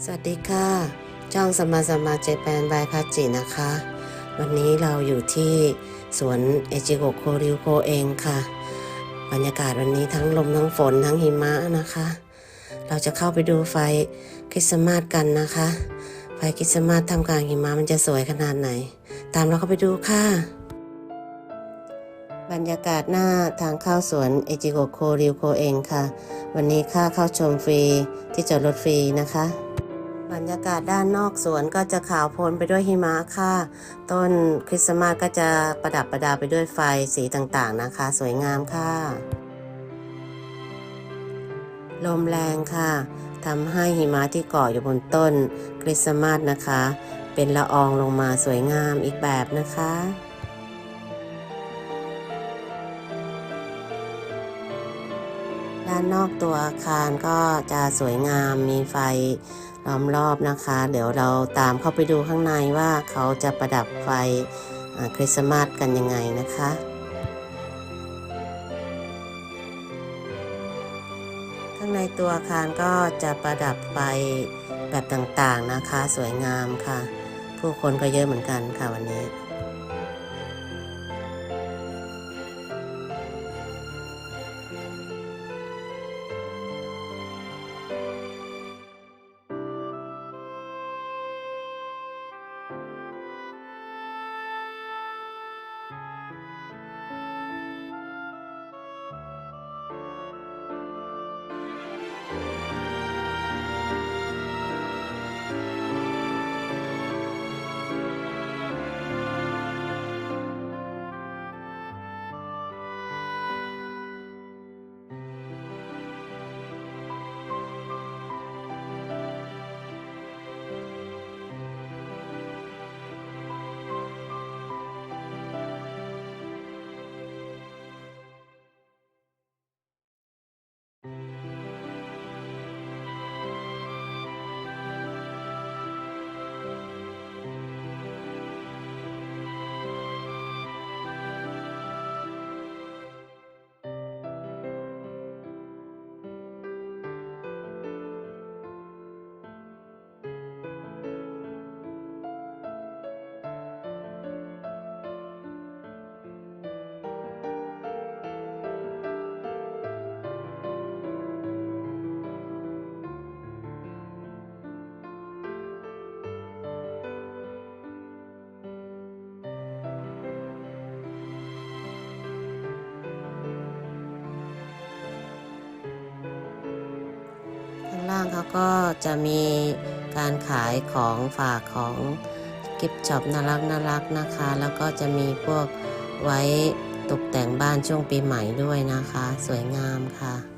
สวัสดีค่ะ จ้องสมมาสมมาเจแปนบายคาจินะคะ วันนี้เราอยู่ที่สวนเอจิโกโคริวโคเองค่ะ บรรยากาศวันนี้ทั้งลมทั้งฝนทั้งหิมะนะคะ เราจะเข้าไปดูไฟคริสต์มาสกันนะคะ ไฟคริสต์มาสทำกลางหิมะมันจะสวยขนาดไหน ตามเราเข้าไปดูค่ะ บรรยากาศหน้าทางเข้าสวนเอจิโกโคริวโคเองค่ะ วันนี้ค่าเข้าชมฟรีที่จอดรถฟรีนะคะ บรรยากาศด้านนอกสวนก็จะขาวโพลนไปด้วยหิมะค่ะ ต้นคริสต์มาสก็จะประดับประดาไปด้วยไฟสีต่างๆนะคะ สวยงามค่ะ ลมแรงค่ะทำให้หิมะที่เกาะอยู่บนต้นคริสต์มาสนะคะ เป็นละอองลงมาสวยงามอีกแบบนะคะด้านนอกตัวอาคารก็จะสวยงามมีไฟ ล้อมรอบนะคะ เดี๋ยวเราตามเข้าไปดูข้างในว่าเขาจะประดับไฟคริสต์มาสกันยังไงนะคะข้างในตัวอาคารก็จะประดับไฟแบบต่างๆนะคะ สวยงามค่ะ ผู้คนก็เยอะเหมือนกันค่ะวันนี้ ข้างล่างเขาก็จะมีการขายของฝากของกิฟต์ช็อปน่ารักน่ารักนะคะ แล้วก็จะมีพวกไว้ตกแต่งบ้านช่วงปีใหม่ด้วยนะคะ สวยงามค่ะ